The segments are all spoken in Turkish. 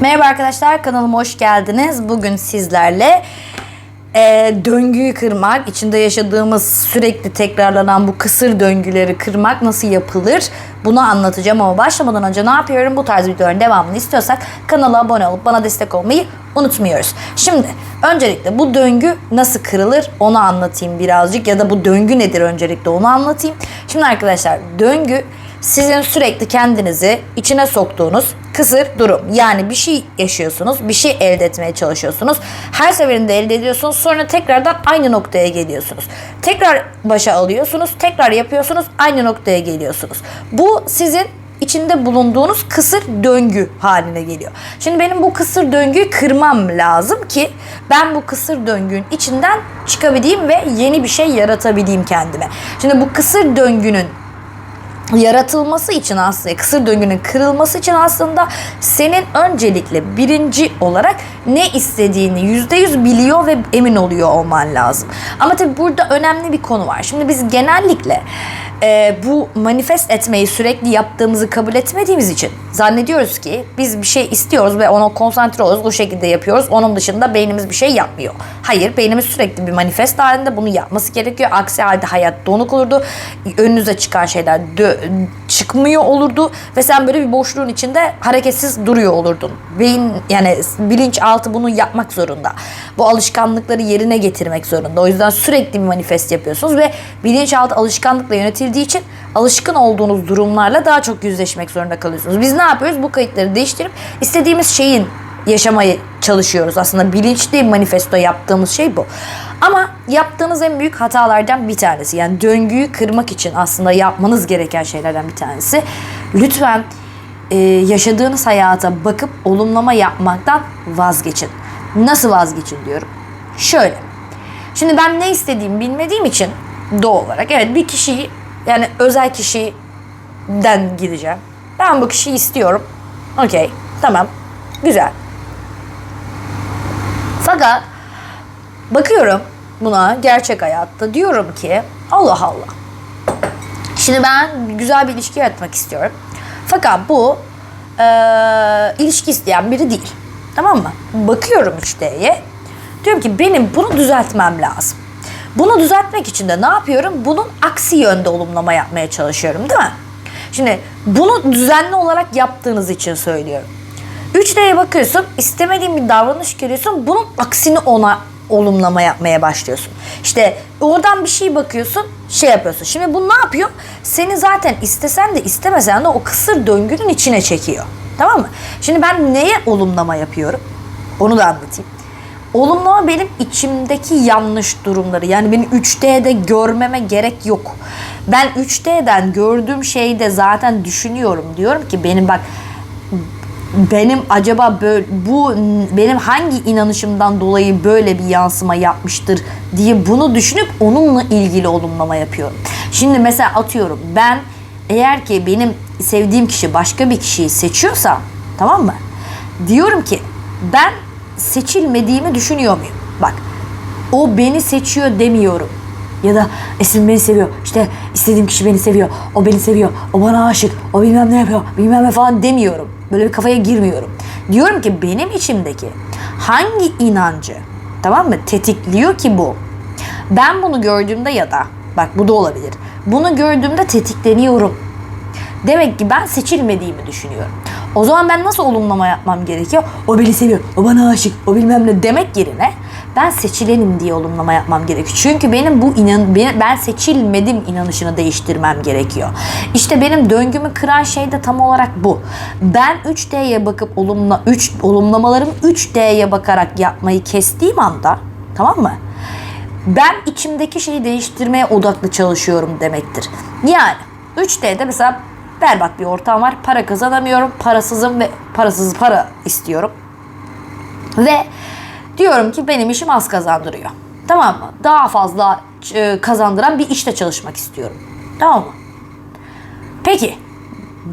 Merhaba arkadaşlar kanalıma hoş geldiniz. Bugün sizlerle e, döngüyü kırmak, içinde yaşadığımız sürekli tekrarlanan bu kısır döngüleri kırmak nasıl yapılır bunu anlatacağım. Ama başlamadan önce ne yapıyorum? Bu tarz videoların devamını istiyorsak kanala abone olup bana destek olmayı unutmuyoruz. Şimdi öncelikle bu döngü nasıl kırılır onu anlatayım birazcık ya da bu döngü nedir öncelikle onu anlatayım. Şimdi arkadaşlar döngü sizin sürekli kendinizi içine soktuğunuz kısır durum. Yani bir şey yaşıyorsunuz, bir şey elde etmeye çalışıyorsunuz. Her seferinde elde ediyorsunuz, sonra tekrardan aynı noktaya geliyorsunuz. Tekrar başa alıyorsunuz, tekrar yapıyorsunuz, aynı noktaya geliyorsunuz. Bu sizin içinde bulunduğunuz kısır döngü haline geliyor. Şimdi benim bu kısır döngüyü kırmam lazım ki ben bu kısır döngünün içinden çıkabileyim ve yeni bir şey yaratabileyim kendime. Şimdi bu kısır döngünün yaratılması için aslında kısır döngünün kırılması için aslında senin öncelikle birinci olarak ne istediğini yüzde yüz biliyor ve emin oluyor olman lazım. Ama tabii burada önemli bir konu var. Şimdi biz genellikle e, bu manifest etmeyi sürekli yaptığımızı kabul etmediğimiz için zannediyoruz ki biz bir şey istiyoruz ve ona konsantre oluyoruz. O şekilde yapıyoruz. Onun dışında beynimiz bir şey yapmıyor. Hayır beynimiz sürekli bir manifest halinde bunu yapması gerekiyor. Aksi halde hayat donuk olurdu. Önünüze çıkan şeyler çıkmıyor olurdu ve sen böyle bir boşluğun içinde hareketsiz duruyor olurdun. Beyin yani bilinçaltı bunu yapmak zorunda. Bu alışkanlıkları yerine getirmek zorunda. O yüzden sürekli bir manifest yapıyorsunuz ve bilinçaltı alışkanlıkla yönetildiği için alışkın olduğunuz durumlarla daha çok yüzleşmek zorunda kalıyorsunuz. Biz ne yapıyoruz? Bu kayıtları değiştirip istediğimiz şeyin yaşamaya çalışıyoruz. Aslında bilinçli manifesto yaptığımız şey bu. Ama yaptığınız en büyük hatalardan bir tanesi. Yani döngüyü kırmak için aslında yapmanız gereken şeylerden bir tanesi. Lütfen e, yaşadığınız hayata bakıp olumlama yapmaktan vazgeçin. Nasıl vazgeçin diyorum. Şöyle. Şimdi ben ne istediğimi bilmediğim için doğal olarak evet bir kişiyi yani özel kişiden gideceğim. Ben bu kişiyi istiyorum. Okey. Tamam. Güzel. Fakat bakıyorum buna gerçek hayatta diyorum ki Allah Allah. Şimdi ben güzel bir ilişki yaratmak istiyorum. Fakat bu e, ilişki isteyen biri değil. Tamam mı? Bakıyorum 3D'ye. Diyorum ki benim bunu düzeltmem lazım. Bunu düzeltmek için de ne yapıyorum? Bunun aksi yönde olumlama yapmaya çalışıyorum değil mi? Şimdi bunu düzenli olarak yaptığınız için söylüyorum. 3D'ye bakıyorsun, istemediğin bir davranış görüyorsun, bunun aksini ona olumlama yapmaya başlıyorsun. İşte oradan bir şey bakıyorsun, şey yapıyorsun. Şimdi bu ne yapıyor? Seni zaten istesen de istemesen de o kısır döngünün içine çekiyor. Tamam mı? Şimdi ben neye olumlama yapıyorum? Onu da anlatayım. Olumlama benim içimdeki yanlış durumları. Yani beni 3D'de görmeme gerek yok. Ben 3D'den gördüğüm şeyi de zaten düşünüyorum. Diyorum ki benim bak benim acaba böyle, bu benim hangi inanışımdan dolayı böyle bir yansıma yapmıştır diye bunu düşünüp onunla ilgili olumlama yapıyorum. Şimdi mesela atıyorum ben eğer ki benim sevdiğim kişi başka bir kişiyi seçiyorsa tamam mı? Diyorum ki ben seçilmediğimi düşünüyor muyum? Bak o beni seçiyor demiyorum. Ya da Esin beni seviyor. İşte istediğim kişi beni seviyor. O beni seviyor. O bana aşık. O bilmem ne yapıyor. Bilmem ne falan demiyorum. Böyle bir kafaya girmiyorum. Diyorum ki benim içimdeki hangi inancı tamam mı tetikliyor ki bu? Ben bunu gördüğümde ya da bak bu da olabilir. Bunu gördüğümde tetikleniyorum. Demek ki ben seçilmediğimi düşünüyorum. O zaman ben nasıl olumlama yapmam gerekiyor? O beni seviyor, o bana aşık, o bilmem ne demek yerine ben seçilenim diye olumlama yapmam gerekiyor. Çünkü benim bu inan ben seçilmedim inanışını değiştirmem gerekiyor. İşte benim döngümü kıran şey de tam olarak bu. Ben 3D'ye bakıp olumla 3 olumlamalarım 3D'ye bakarak yapmayı kestiğim anda tamam mı? Ben içimdeki şeyi değiştirmeye odaklı çalışıyorum demektir. Yani 3D'de mesela berbat bir ortam var. Para kazanamıyorum. Parasızım ve parasız para istiyorum. Ve diyorum ki benim işim az kazandırıyor. Tamam mı? Daha fazla e, kazandıran bir işte çalışmak istiyorum. Tamam mı? Peki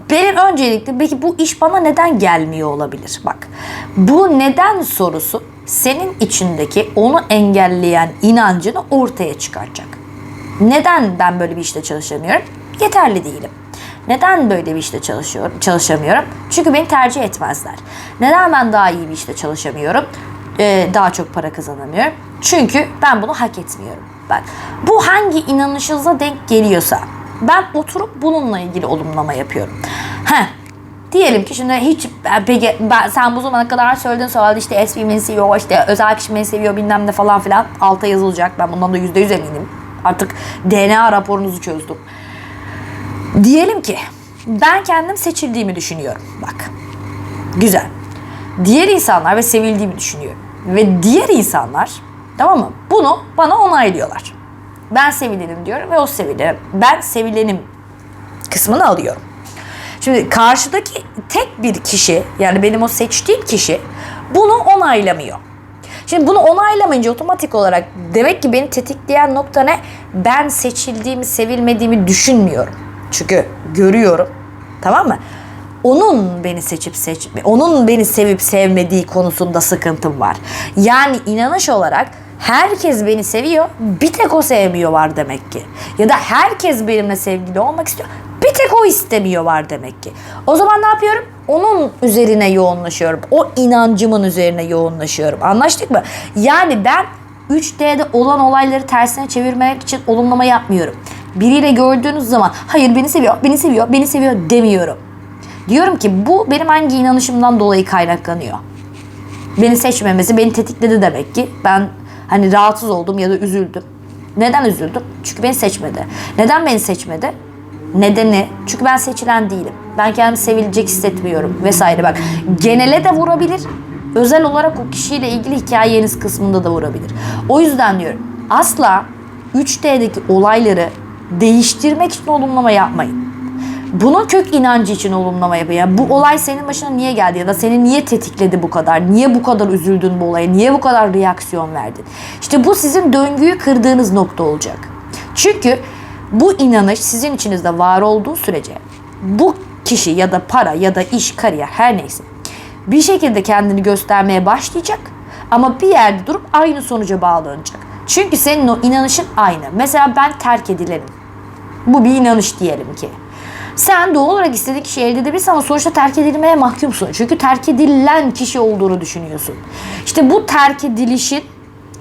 benim öncelikle peki bu iş bana neden gelmiyor olabilir? Bak bu neden sorusu senin içindeki onu engelleyen inancını ortaya çıkaracak. Neden ben böyle bir işte çalışamıyorum? Yeterli değilim. Neden böyle bir işte çalışıyorum, çalışamıyorum? Çünkü beni tercih etmezler. Neden ben daha iyi bir işte çalışamıyorum? Ee, daha çok para kazanamıyorum. Çünkü ben bunu hak etmiyorum. Bak bu hangi inanışınıza denk geliyorsa ben oturup bununla ilgili olumlama yapıyorum. Heh, Diyelim ki şimdi hiç ben, peki ben, sen bu zamana kadar söylediğin söyledi işte beni seviyor işte özel kişi seviyor bilmem ne falan filan alta yazılacak ben bundan da yüzde yüz eminim. Artık DNA raporunuzu çözdüm. Diyelim ki ben kendim seçildiğimi düşünüyorum. Bak. Güzel. Diğer insanlar ve sevildiğimi düşünüyorum. Ve diğer insanlar tamam mı? Bunu bana onaylıyorlar. Ben sevilenim diyorum ve o sevilenim. Ben sevilenim kısmını alıyorum. Şimdi karşıdaki tek bir kişi yani benim o seçtiğim kişi bunu onaylamıyor. Şimdi bunu onaylamayınca otomatik olarak demek ki beni tetikleyen nokta ne? Ben seçildiğimi, sevilmediğimi düşünmüyorum. Çünkü görüyorum. Tamam mı? Onun beni seçip seçme, onun beni sevip sevmediği konusunda sıkıntım var. Yani inanış olarak herkes beni seviyor, bir tek o sevmiyor var demek ki. Ya da herkes benimle sevgili olmak istiyor, bir tek o istemiyor var demek ki. O zaman ne yapıyorum? Onun üzerine yoğunlaşıyorum. O inancımın üzerine yoğunlaşıyorum. Anlaştık mı? Yani ben 3D'de olan olayları tersine çevirmek için olumlama yapmıyorum. Biriyle gördüğünüz zaman hayır beni seviyor, beni seviyor, beni seviyor demiyorum. Diyorum ki bu benim hangi inanışımdan dolayı kaynaklanıyor. Beni seçmemesi beni tetikledi demek ki. Ben hani rahatsız oldum ya da üzüldüm. Neden üzüldüm? Çünkü beni seçmedi. Neden beni seçmedi? Nedeni çünkü ben seçilen değilim. Ben kendimi sevilecek hissetmiyorum vesaire bak. Genele de vurabilir. Özel olarak o kişiyle ilgili hikayeniz kısmında da vurabilir. O yüzden diyorum asla 3D'deki olayları değiştirmek için olumlama yapmayın. Bunun kök inancı için olumlama yapın. Yani bu olay senin başına niye geldi ya da seni niye tetikledi bu kadar? Niye bu kadar üzüldün bu olaya? Niye bu kadar reaksiyon verdin? İşte bu sizin döngüyü kırdığınız nokta olacak. Çünkü bu inanış sizin içinizde var olduğu sürece bu kişi ya da para ya da iş, kariyer her neyse bir şekilde kendini göstermeye başlayacak ama bir yerde durup aynı sonuca bağlanacak. Çünkü senin o inanışın aynı. Mesela ben terk edilenim. Bu bir inanış diyelim ki. Sen doğal olarak istediğin kişiyi elde edebilirsin ama sonuçta terk edilmeye mahkumsun. Çünkü terk edilen kişi olduğunu düşünüyorsun. İşte bu terk edilişin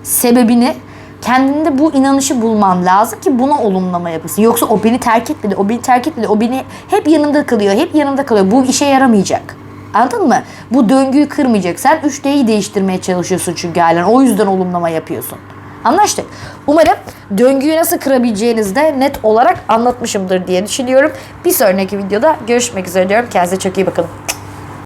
sebebini kendinde bu inanışı bulman lazım ki buna olumlama yapasın. Yoksa o beni terk etmedi, o beni terk etmedi, o beni hep yanımda kalıyor, hep yanımda kalıyor. Bu işe yaramayacak. Anladın mı? Bu döngüyü kırmayacak. Sen 3D'yi değiştirmeye çalışıyorsun çünkü halen. O yüzden olumlama yapıyorsun. Anlaştık. Umarım döngüyü nasıl kırabileceğinizi de net olarak anlatmışımdır diye düşünüyorum. Bir sonraki videoda görüşmek üzere diyorum. Kendinize çok iyi bakın.